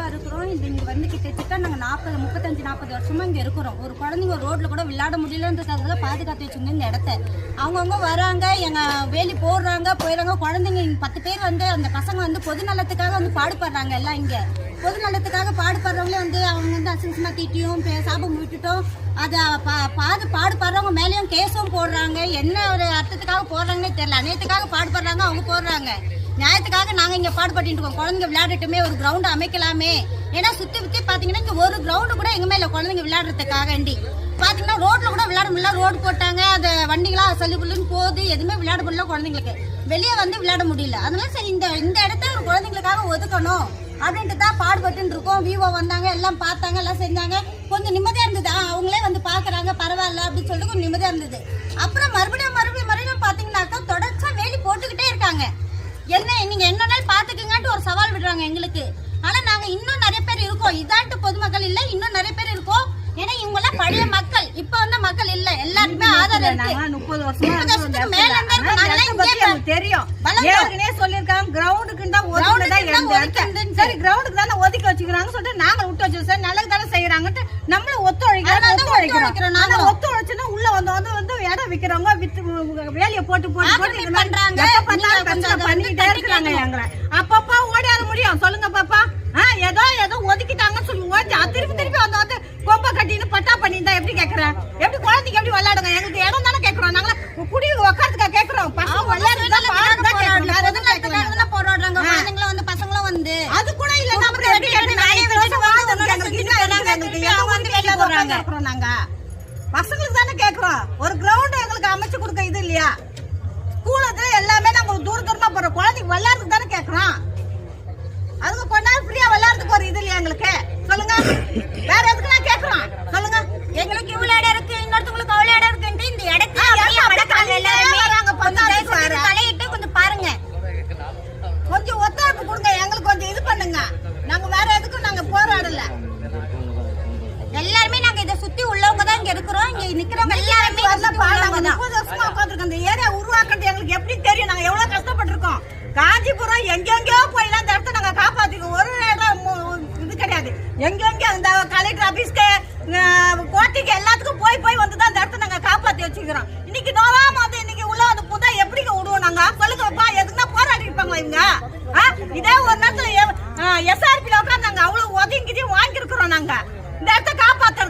பாதுகாப்பா இருக்கிறோம். இது இங்க வந்து கிட்டத்தட்ட நாங்க நாற்பது முப்பத்தஞ்சு நாற்பது வருஷமா இங்க இருக்கிறோம். ஒரு குழந்தைங்க ரோட்ல கூட விளையாட முடியலன்றதுக்காக பாதுகாத்து வச்சிருந்தோம் இந்த இடத்த. அவங்கவுங்க வராங்க எங்க வேலி போடுறாங்க போயிடுறாங்க. குழந்தைங்க பத்து பேர் வந்து அந்த பசங்க வந்து பொது நலத்துக்காக வந்து பாடுபடுறாங்க எல்லாம் இங்க. பொது நலத்துக்காக பாடுபடுறவங்களே வந்து அவங்க வந்து அசிங்கமா தீட்டியும் சாபம் விட்டுட்டோம் அதை பா- பாது பாடுபடுறவங்க மேலேயும் கேஸும் போடுறாங்க. என்ன ஒரு அர்த்தத்துக்காக போடுறாங்கன்னே தெரியல. அனைத்துக்காக பாடுபடுறாங்க அவங்க போடுறாங்க. நியாயத்துக்காக நாங்க இங்க பாடுபட்டு இருக்கோம். குழந்தைங்க விளையாடட்டுமே ஒரு கிரவுண்ட் அமைக்கலாமே. ஏன்னா சுத்தி சுத்தி பாத்தீங்கன்னா இங்க ஒரு கிரவுண்ட் கூட எங்க மேல குழந்தைங்க விளையாடுறதுக்காக பாத்தீங்கன்னா ரோட்ல கூட விளையாட முடியல. ரோடு போட்டாங்க அந்த வண்டிகளா சல்லு புல்லுன்னு போகுது. எதுவுமே விளையாட முடியல குழந்தைங்களுக்கு. வெளியே வந்து விளையாட முடியல. அதனால சரி இந்த இந்த இடத்த ஒரு குழந்தைங்களுக்காக ஒதுக்கணும். அப்படின்ட்டு தான் பாடுபட்டு இருக்கோம். விவோ வந்தாங்க எல்லாம் பார்த்தாங்க எல்லாம் செஞ்சாங்க. கொஞ்சம் நிம்மதியா இருந்தது. ஆ, அவங்களே வந்து பாக்குறாங்க பரவாயில்ல அப்படின்னு சொல்லிட்டு கொஞ்சம் நிம்மதியா இருந்தது. அப்புறம் மறுபடியும் மறுபடியும் என்ன நீங்க என்ன பாத்துக்கங்கன்ட்டு ஒரு சவால் விடுறாங்க எங்களுக்கு. ஆனா நாங்க இன்னும் நிறைய பேர் இருக்கோம். இதான்ட்டு பொதுமக்கள் இல்ல இன்னும் நிறைய பேர் இருக்கோம். ஏன்னா இவங்க எல்லாம் பழைய மக்கள். இப்ப வந்த மக்கள் இல்ல. எல்லாருமே இருக்கு. நாங்க முப்பது வருஷத்துக்கு மேல தெரியும். ஏற்கனவே சொல்லியிருக்காங்க? கிரவுண்டுக்கு தான் கிரவுண்டுக்கு தான் சரி கிரவுண்டுக்கு ஒதுக்கி வச்சுக்கிறாங்க சொல்லிட்டு நாங்க விட்டு சார் நல்லது தானே செய்யறாங்கட்டு நம்மளும் தான் ஒத்துழைக்கிறோம் நாங்களும். ஒத்துழைச்சுன்னா உள்ள வந்து வந்து வந்து இடம் விக்கிறவங்க வித்து வேலையை போட்டு பண்றாங்க. நீங்க இருக்கிறாங்க. எங்களை. அப்பப்பா ஓடியாத முடியும். சொல்லுங்க பாப்பா. ஏதோ ஏதோ ஒதுக்கிட்டாங்கன்னு சொல்லி ஓடி திருப்பி திருப்பி வந்து வந்து கொம்ப கட்டின்னு பட்டா பண்ணியிருந்தா எப்படி கேக்குறேன் எப்படி குழந்தைங்க எப்படி விளையாடுங்க? எங்களுக்கு இடம் தானே கேக்குறோம். நாங்கள குடி உட்காந்துக்கா கேக்குறோம். பசங்க விளையாடுறதா பாருங்க கேக்குறோம். வேற எதுவும் கேட்கல போராடுறாங்க. குழந்தைங்களும் வந்து பசங்களும் வந்து. அது கூட இல்ல. நம்ம இருக்கிறோம் நாங்க. பசங்களுக்கு தானே கேக்குறோம். ஒரு கிரவுண்ட் எங்களுக்கு அமைச்சு கொடுக்க இது இல்லையா? ஸ்கூலுக்கு எல்லாமே நாங்க தூர தூரமா போறோம். குழந்தைக்கு விளையாடுறதுக்கு தானே கேக்குறோம் அதுக்கு கொஞ்ச நேரம் ஃப்ரீயா விளையாடுறதுக்கு ஒரு இது இல்லையா எங்களுக்கு சொல்லுங்க வேற எதுக்கு நான் கேக்குறோம் சொல்லுங்க எங்களுக்கு இவ்வளவு இடம் இருக்கு இன்னொருத்தவங்களுக்கு அவ்வளவு இடம் இருக்குன்ட்டு இந்த இடத்தை ஆ, அப்படியே அப்படியே மடக்காங்க எல்லாருமே வராங்க, கொஞ்சம் பத்தாது தயவு செஞ்சு வர. தலையிட்டு கொஞ்சம் பாருங்க கொஞ்சம் ஒத்துழைப்பு கொடுங்க எங்களுக்கு கொஞ்சம் இது பண்ணுங்க நாங்க வேற எதுக்கும் நாங்க போராடல எல்லாருமே நாங்க இதை சுத்தி உள்ளவங்க தான் இங்க இருக்கிறோம் இங்க நிக்கிறவங்க எல்லாருமே பாருங்க. உள்ளவங்க தான். முப்பது வருஷமா உட்காந்துருக்கோம் இந்த ஏரியா உருவாக்குறது எங்களுக்கு எப்படி தெரியும்? நாங்க எவ்வளவு கஷ்டப்பட்டிருக்கோம். காஞ்சிபுரம் எங்கெங்கயோ போய் அந்த இடத்த நாங்க காப்பாத்திருக்கோம். ஒரு இடம் இது கிடையாது. எங்கெங்க அந்த கலெக்டர் ஆபீஸ்க்கு கோட்டைக்கு எல்லாத்துக்கும் போய் போய் வந்து தான் அந்த இடத்த நாங்க காப்பாத்தி வச்சுக்கிறோம் இன்னைக்கு நோவாம வந்து இன்னைக்கு உள்ள வந்து புதா எப்படிங்க விடுவோம் நாங்க? சொல்லுங்கப்பா எதுக்குன்னா போராடி இருப்பாங்களா இவங்க? இதே ஒரு நேரத்துல எஸ்ஆர்பில உட்காந்து நாங்க அவ்வளவு ஒதுங்கிதையும் வாங்கியிருக்கிறோம் நாங்க. இந்த இடத்த காப்பாத்துறதுக்கு.